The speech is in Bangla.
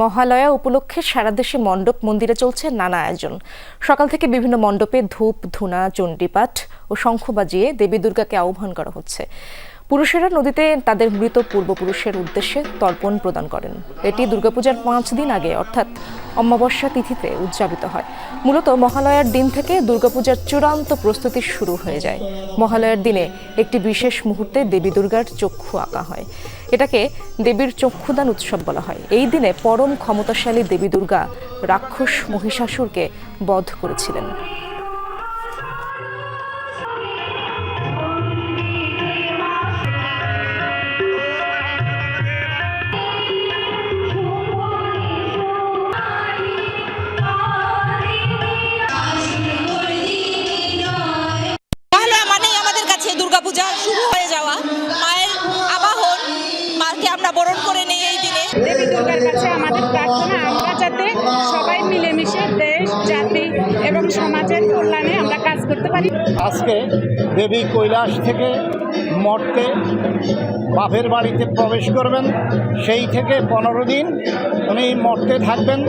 মহালয়া উপলক্ষে সারা দেশে মণ্ডপ মন্দিরে চলছে নানা আয়োজন। সকাল থেকে বিভিন্ন মণ্ডপে ধূপ, ধুনা, চণ্ডীপাঠ ও শঙ্খ বাজিয়ে দেবী দুর্গাকে আহ্বান করা হচ্ছে। পুরুষেরা নদীতে তাদের মৃত পূর্বপুরুষের উদ্দেশ্যে তর্পণ প্রদান করেন। এটি দুর্গাপূজার পাঁচ দিন আগে, অর্থাৎ অমাবস্যা তিথিতে উদযাপিত হয়। মূলত মহালয়ার দিন থেকে দুর্গাপূজার চূড়ান্ত প্রস্তুতি শুরু হয়ে যায়। মহালয়ার দিনে একটি বিশেষ মুহূর্তে দেবী দুর্গার চক্ষু আঁকা হয়। এটাকে দেবীর চক্ষুদান উৎসব বলা হয়। এই দিনে পরম ক্ষমতাশালী দেবী দুর্গা রাক্ষস মহিষাসুরকে বধ করেছিলেন। দুর্গাপূজা শুরু হয়ে যাওয়া। মায়ের আবাহন মাকে আমরা বরণ করে নেই এই দিনে। দেবী দুর্গার কাছে আমাদের প্রার্থনা আমরা যাতে সবাই মিলেমিশে দেশ জাতি এবং সমাজের কল্যাণে আমরা কাজ করতে পারি। আজকে দেবী কৈলাস থেকে মর্তে বাপের বাড়িতে প্রবেশ করবেন। সেই থেকে পনেরো দিন উনি মর্তে থাকবেন।